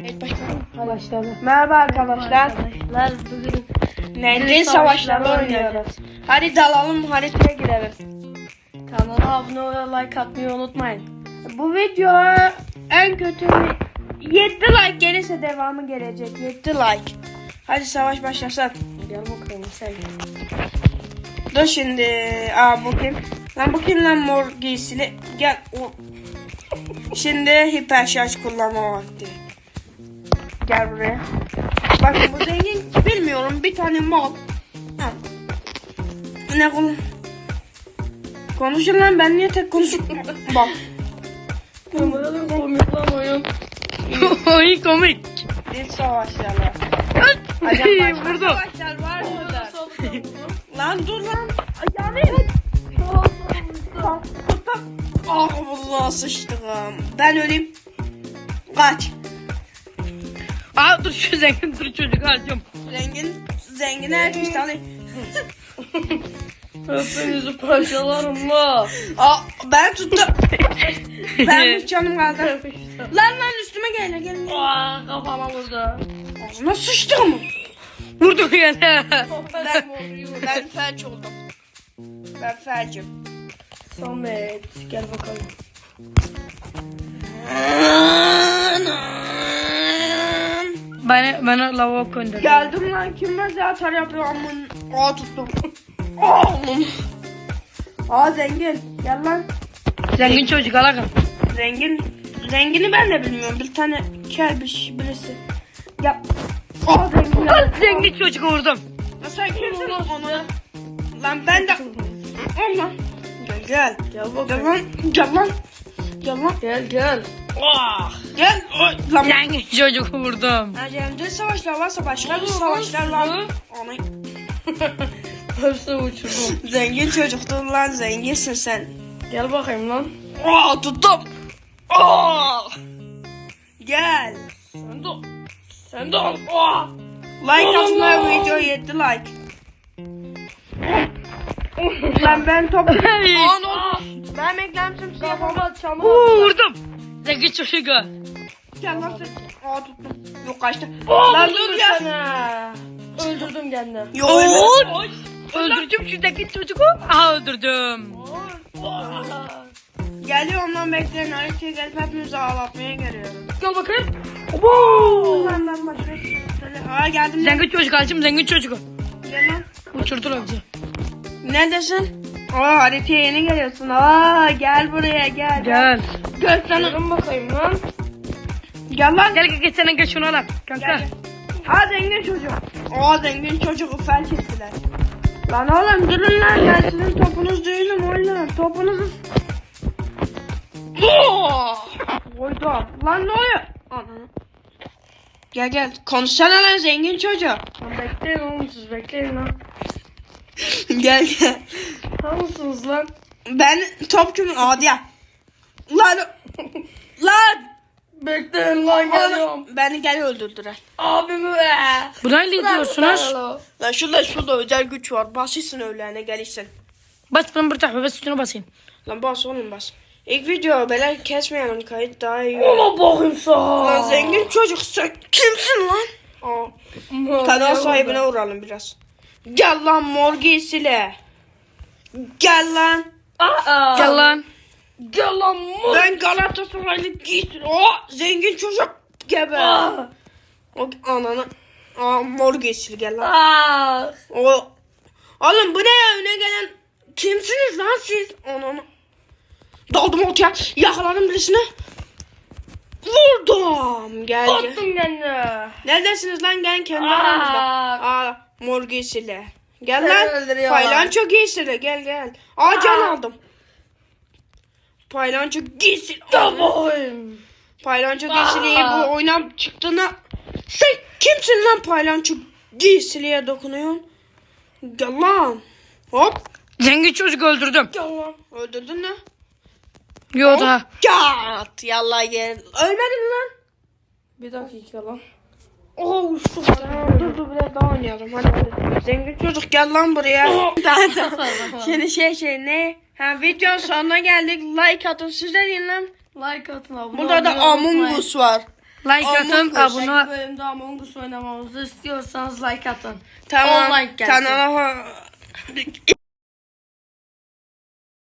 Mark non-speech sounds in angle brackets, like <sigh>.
Evet başlayalım. Başladı. Merhaba arkadaşlar. Arkadaşlar bugün Zengin savaşları oynuyoruz. Hadi dalalım haritaya girelim. kanala abone olup like atmayı unutmayın. Bu videoya en kötü 7 like gelirse devamı gelecek. 7 like. Hadi savaş başlasın. Gel bakalım sen. Dur şimdi. Aa bu kim? Lan bu kim lan mor giysili? Gel. O. Şimdi hiper şarj kullanma vakti. Gel buraya. Bakın bu zengin bilmiyorum bir tane mal. Ha. Ne konu? Konuşun lan ben niye tek konuşuyorum? <laughs> Bak. Kameranın komik lan oyun. <laughs> Oyun komik. Bir savaşlarla. Vurdum. Savaşlar var burada. <laughs> lan dur lan. Yani. Ah vallahi sıçtım. Ben öleyim. Kaç. Aa dur şu zengin dur çocuk alacağım. Zengin, zengin herkes tanıyor. <laughs> Hepinizi parçalarım la. Aa, ben tuttum. ben <laughs> canım kaldı. Lan lan üstüme gel gel. Aa kafama vurdu. Ağzına sıçtım. Vurdu yine. Ben, <laughs> ben felç oldum. Ben felcim. Samet gel bakalım. Bana lavabo gönder. Geldim lan kim bize atar yapıyor amın. Aa tuttum. <laughs> Aa. Aa zengin. Gel lan. Zengin çocuk alakın. Zengin. Zengini ben de bilmiyorum. Bir tane kelbiş birisi. Ya. Aa zengin. ya. Zengin çocuk vurdum. Sen kimsin onu? Lan ben de... Allah. Gel gel. Gel Gel lan. Gel lan. Gel lan. Gel gel. Ah. Gel. Ay, Lan. Zengin çocuk vurdum. Ha, Cem'de savaşlar varsa başka bir savaşlar var. Onu... <laughs> Hepsi uçurdum. Zengin çocuktun lan. Zenginsin sen. Gel bakayım lan. Aa tuttum. Aa. Gel. Sen de Sen de al. Aa! Like atma video 7 like. Lan ben top... <laughs> Ben beklemişim size. Kafama çamur. Vurdum. Zengin çocuk. Gel lan sen. Aa tuttum. Yok kaçtı. Lan Lan dur ya. sana. Öldürdüm kendimi. Yok öyle. Oy. Öldürdüm şu zengin çocuğu. Aha öldürdüm. Geliyorum lan bekleyin. Haritaya gelip hepimizi ağlatmaya geliyorum. Gel bakayım. Lan lan başka. Aa geldim. Zengin çocuk alacağım zengin çocuğu. Gel lan. Uçurdular bizi. Neredesin? Aa haritaya yeni geliyorsun. Aa gel buraya gel. Gel. Gel sana. Gelin bakayım lan. Gel lan. Gel gel gel sen gel şunu al. Kanka. Gel. Aa zengin çocuk. Aa zengin çocuk felç ettiler. Lan oğlum durun lan ben sizin topunuz değilim oğlum. Topunuzu... Koydum. Lan ne oluyor? Ananı. Gel gel. Konuşsana lan zengin çocuk. Lan bekleyin oğlum siz bekleyin lan. <laughs> gel gel. Tamam mısınız lan? Ben topçum adi ya. Lan. lan. Bekleyin lan Oğlum, beni gel öldürdüler. Abimi be. Burayla gidiyorsunuz. Lan şurada şurada özel güç var. Basışsın öğlene gelişsin. Bas ben burada bas üstüne basayım. Lan bas oğlum bas. İlk video böyle kesmeyelim kayıt daha iyi. Ola bakayım sana. Lan zengin çocuk sen kimsin lan? Aa, kanal sahibine vuralım biraz. Gel lan mor giysile. Gel lan. Gel lan. Gel lan. Ben Galatasaraylı giysin. O zengin çocuk gebe. O ananı. Aa mor giysili gel lan. Aa. O Oğlum bu ne ya öne gelen kimsiniz lan siz? Ananı. Daldım ortaya yakaladım birisini. Vurdum. Gel. Korktum kendini. Neredesiniz lan gelin kendi Aa. aranızda. Aa mor giysili. Gel lan. Paylanço giysili gel gel. Aa can aldım. Paylanço giysili. Bakayım. Paylanço giysiliyi bu oyundan çıktığına. Sen kimsin lan paylanço giysiliye dokunuyorsun? Gel lan. Hop. Zengin çocuk öldürdüm. Gel lan. Öldürdün mü? Yo daha. Gat. Yallah gel. Ölmedin lan. Bir dakika lan. Uçtu bana. Dur dur biraz daha oynayalım hadi hadi. Zengin çocuk gel lan buraya. Da. Şimdi şey şey ne? Ha videonun sonuna geldik. Like atın siz de deyin lan. Like atın abone Burada da Among. Us var. Like atın, abone bölümde Among Us oynamamızı istiyorsanız like atın. Tamam. On like gelsin. Kanala